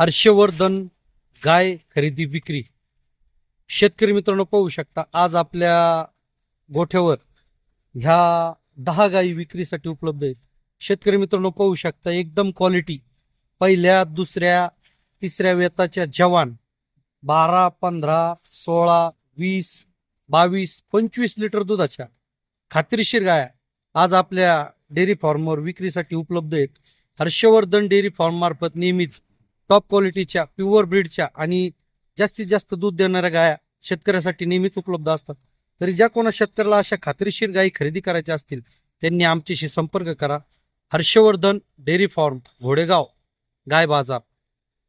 हर्षवर्धन गाय खरेदी विक्री. शेतकरी मित्रांनो पाहू शकता आज आपल्या गोठ्यावर ह्या दहा गायी विक्रीसाठी उपलब्ध आहेत. शेतकरी मित्रांनो पाहू शकता एकदम क्वालिटी पहिल्या दुसऱ्या तिसऱ्या वेताच्या जवान बारा पंधरा सोळा वीस बावीस पंचवीस लिटर दुधाच्या खात्रीशीर गाया आज आपल्या डेअरी फार्मवर विक्रीसाठी उपलब्ध आहेत. हर्षवर्धन डेअरी फार्म मार्फत नेहमीच टॉप क्वालिटीच्या प्युअर ब्रीडच्या आणि जास्तीत जास्त दूध देणाऱ्या गाया शेतकऱ्यासाठी नेहमीच उपलब्ध असतात. तरी ज्या कोणा शेतकऱ्याला अशा खात्रीशीर गायी खरेदी करायच्या असतील त्यांनी आमच्याशी संपर्क करा. हर्षवर्धन डेअरी फार्म घोडेगाव गाय बाजार.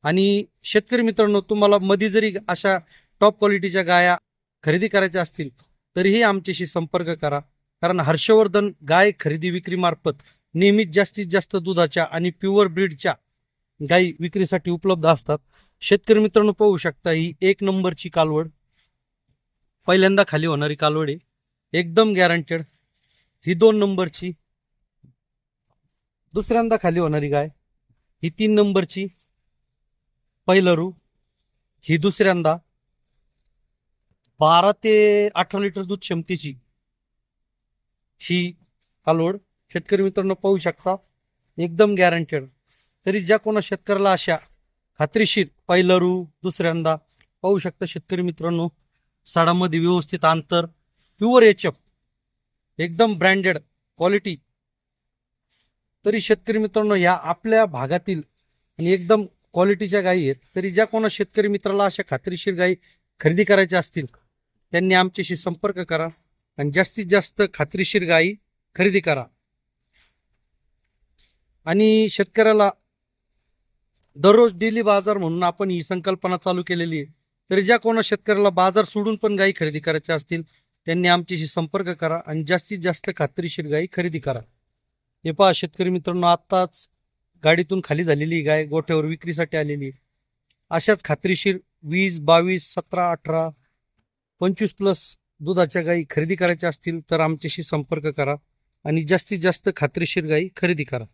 आणि शेतकरी मित्रांनो तुम्हाला मध्ये जरी अशा टॉप क्वालिटीच्या गाया खरेदी करायच्या असतील तरीही आमच्याशी संपर्क करा. कारण हर्षवर्धन गाय खरेदी विक्रीमार्फत नेहमीच जास्तीत जास्त दुधाच्या आणि प्युअर ब्रीडच्या गायी विक्रीसाठी उपलब्ध असतात. शेतकरी मित्रांनो पाहू शकता ही एक नंबरची कालवड. पहिल्यांदा खाली होणारी कालवड आहे. एकदम गॅरंटेड ही दोन नंबरची. दुसऱ्यांदा खाली होणारी गाय. ही तीन नंबरची. पहिलं रू. ही दुसऱ्यांदा. बारा ते अठरा लिटर दूध क्षमतेची ही कालवड. शेतकरी मित्रांनो पाहू शकता. एकदम गॅरंटेड तरी ज्या कोणा शेतकऱ्याला अशा खात्रीशीर पहिलं रू दुसऱ्यांदा पाहू शकता. शेतकरी मित्रांनो साडामध्ये व्यवस्थित अंतर प्युअर एच एफ एकदम ब्रँडेड क्वालिटी तरी शेतकरी मित्रांनो या आपल्या भागातील आणि एकदम क्वालिटीच्या गायी आहेत तरी ज्या कोणा शेतकरी मित्राला अशा खात्रीशीर गायी खरेदी करायच्या असतील त्यांनी आमच्याशी संपर्क करा आणि जास्तीत जास्त खात्रीशीर गायी खरेदी करा. आणि शेतकऱ्याला दररोज डेली बाजार म्हणून आपण ही संकल्पना चालू केलेली आहे. तरी ज्या कोणा शेतकऱ्याला बाजार सोडून पण गायी खरेदी करायच्या असतील त्यांनी आमच्याशी संपर्क करा आणि जास्तीत जास्त खात्रीशीर गायी खरेदी करा. हे पहा शेतकरी मित्रांनो आत्ताच गाडीतून खाली झालेली गाय गोठ्यावर विक्रीसाठी आलेली अशाच खात्रीशीर वीस बावीस सतरा अठरा पंचवीस प्लस दुधाच्या गायी खरेदी करायच्या असतील तर आमच्याशी संपर्क करा आणि जास्तीत जास्त खात्रीशीर गायी खरेदी करा.